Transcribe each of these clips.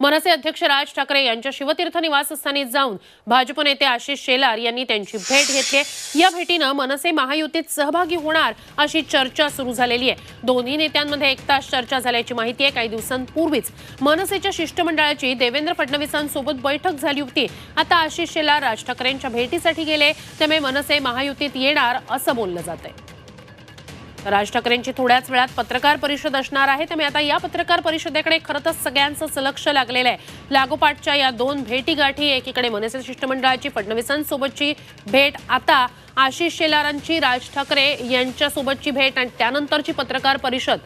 मनसे अध्यक्ष राज ठाकरे यांच्या शिवतीर्थ निवासस्थानी जाऊन भाजप नेते आशिष शेलार यांनी त्यांची भेट घेतली या भेटीनं मनसे महायुतीत सहभागी होणार अशी चर्चा सुरू झालेली आहे. दोन्ही नेत्यांमध्ये एक तास चर्चा झाल्याची माहिती आहे. काही दिवसांपूर्वीच मनसेच्या शिष्टमंडळाची देवेंद्र फडणवीसांसोबत बैठक झाली होती. आता आशिष शेलार राज ठाकरेंच्या भेटीसाठी गेले. त्यामुळे मनसे महायुतीत येणार असं बोललं जात आहे राज ठाकरेंची थोड्याच वेळात पत्रकार परिषद असणार आहे. त्यामुळे आता या पत्रकार परिषदेकडे खरं तर सगळ्यांचंच लक्ष लागलेलं आहे. लागोपाठच्या या दोन भेटीगाठी एकीकडे मनसे शिष्टमंडळाची फडणवीसांसोबतची भेट. आता आशिष शेलारांची राज ठाकरे यांच्यासोबतची भेट आणि त्यानंतरची पत्रकार परिषद.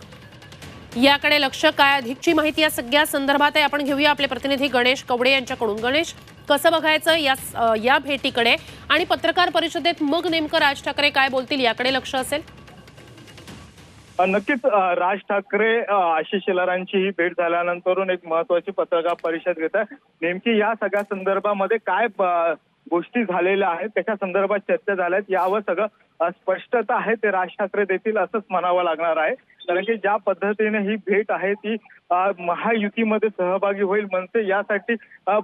याकडे लक्ष काय अधिकची माहिती या सगळ्या संदर्भात आहे. आपण घेऊया आपले प्रतिनिधी गणेश कवडे यांच्याकडून. गणेश कसं बघायचं या या भेटीकडे? आणि पत्रकार परिषदेत मग नेमकं राज ठाकरे काय बोलतील याकडे लक्ष असेल? नक्कीच राज ठाकरे आशिष शेलारांची ही भेट झाल्यानंतरून एक महत्वाची पत्रकार परिषद घेत आहे नेमकी या सगळ्या संदर्भामध्ये काय गोष्टी झालेल्या आहेत त्याच्या संदर्भात चर्चा झाल्यात यावर सगळं स्पष्टता आहे ते राज ठाकरे देतील असंच म्हणावं लागणार आहे. कारण की ज्या पद्धतीने ही भेट आहे ती महायुतीमध्ये सहभागी होईल मनसे यासाठी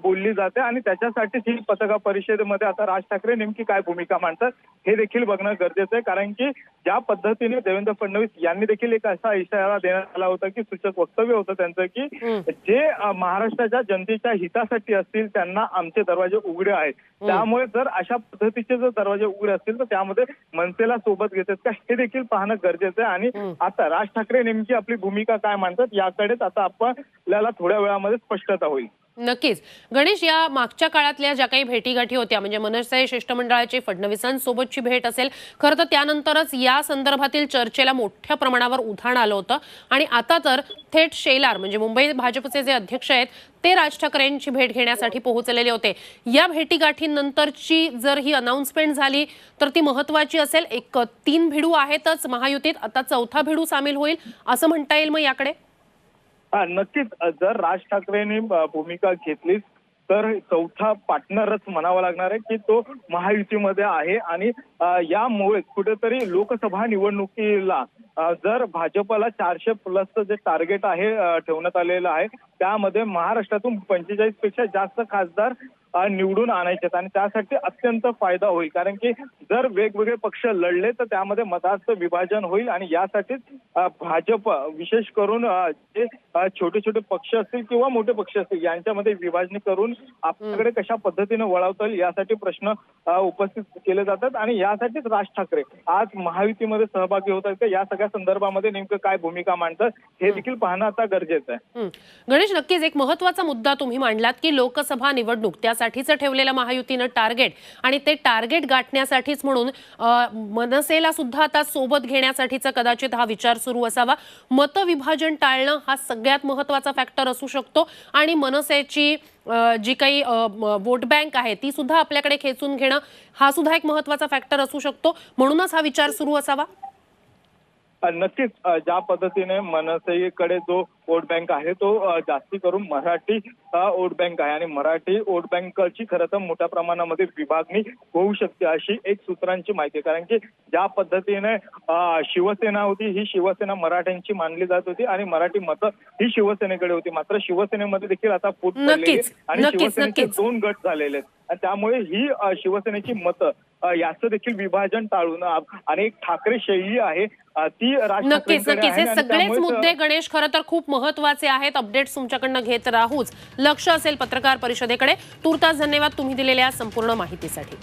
बोलली जाते आणि त्याच्यासाठीच ही पत्रकार परिषदेमध्ये आता राज ठाकरे नेमकी काय भूमिका मांडतात हे देखील बघणं गरजेचं आहे. कारण की ज्या पद्धतीने देवेंद्र फडणवीस यांनी देखील एक असा इशारा देण्यात आला होता की सूचक वक्तव्य होतं त्यांचं की. जे महाराष्ट्राच्या जनतेच्या हितासाठी असतील त्यांना आमचे दरवाजे उघडे आहेत. त्यामुळे जर अशा पद्धतीचे जर दरवाजे उघडे असतील तर त्यामध्ये मनसेला सोबत घेतात का हे देखील पाहणं गरजेचं आहे. आणि. आता राज ठाकरे नेमकी आपली भूमिका काय मांडतात याकडेच आता आपल्याला थोड्या वेळामध्ये स्पष्टता होईल. नक्कीच. गणेश या मागच्या काळातल्या ज्या काही भेटीगाठी होत्या म्हणजे मनसे शिष्टमंडळाची फडणवीसांसोबतची भेट असेल खरं तर त्यानंतरच या संदर्भातील चर्चेला मोठ्या प्रमाणावर उधाण आलं होतं. आणि आता तर थेट शेलार म्हणजे मुंबई भाजपचे जे अध्यक्ष आहेत ते राज ठाकरेंची भेट घेण्यासाठी पोहोचलेले होते. या भेटीगाठींनंतरची जर ही अनाऊन्समेंट झाली तर ती महत्वाची असेल. एक तीन भिडू आहेतच महायुतीत. आता चौथा भिडू सामील होईल असं म्हणता येईल मग याकडे? हा नक्कीच. जर राज ठाकरेंनी भूमिका घेतलीच तर चौथा पार्टनरच म्हणावा लागणार आहे की तो महायुतीमध्ये आहे आणि यामुळे कुठेतरी लोकसभा निवडणुकीला जर भाजपला चारशे प्लसचं जे टार्गेट आहे ठेवण्यात आलेलं आहे त्यामध्ये महाराष्ट्रातून पंचेचाळीसपेक्षा जास्त खासदार निवडून आणायचे आणि त्यासाठी अत्यंत फायदा होईल. कारण की जर वेगवेगळे पक्ष लढले तर त्यामध्ये मताचं विभाजन होईल. आणि यासाठीच भाजप विशेष करून जे छोटे छोटे पक्ष असतील किंवा मोठे पक्ष असतील यांच्यामध्ये विभाजणी करून आपल्याकडे कशा पद्धतीने वळवता येईल यासाठी प्रश्न उपस्थित केले जातात आणि यासाठीच राज ठाकरे आज महायुतीमध्ये सहभागी होत आहेत. का या सगळ्या संदर्भामध्ये नेमकं काय भूमिका मांडतात हे देखील पाहणं आता गरजेचं आहे. गणेश नक्कीच एक महत्त्वाचा मुद्दा तुम्ही मांडलात की लोकसभा निवडणूक त्यासाठीचं ठेवलेलं महायुतीनं टार्गेट आणि ते टार्गेट गाठण्यासाठीच म्हणून मनसेला सुद्धा आता सोबत घेण्यासाठीचा कदाचित हा विचार सुरू असावा. मतविभाजन टाळणं हा सगळ्यात महत्त्वाचा फॅक्टर असू शकतो आणि मनसेची जी काही वोट बँक आहे ती सुद्धा आपल्याकडे खेचून घेणं हा सुद्धा एक महत्त्वाचा फॅक्टर असू शकतो. म्हणूनच हा विचार सुरू असावा. नक्कीच. ज्या पद्धतीने मनसेकडे जो वोट बँक आहे तो जास्ती करून मराठी वोट बँक आहे. आणि मराठी वोट बँकची खरं तर मोठ्या प्रमाणामध्ये विभागणी होऊ शकते अशी एक सूत्रांची माहिती आहे. कारण की ज्या पद्धतीने शिवसेना होती ही शिवसेना मराठ्यांची मानली जात होती आणि मराठी मतं ही शिवसेनेकडे होती. मात्र शिवसेनेमध्ये देखील आता फूट पडलेली आणि शिवसेनेचे. दोन गट झालेले आहेत. त्यामुळे ही शिवसेनेची मतं याचं देखील विभाजन टाळून अ, आणि एक ठाकरे शैली आहे ती नक्कीच नक्कीच. हे सगळेच मुद्दे गणेश खरं तर खूप महत्त्वाचे आहेत. अपडेट्स तुमच्याकडनं घेत राहूच. लक्ष असेल पत्रकार परिषदेकडे. तुर्तास धन्यवाद तुम्ही दिलेल्या संपूर्ण माहितीसाठी.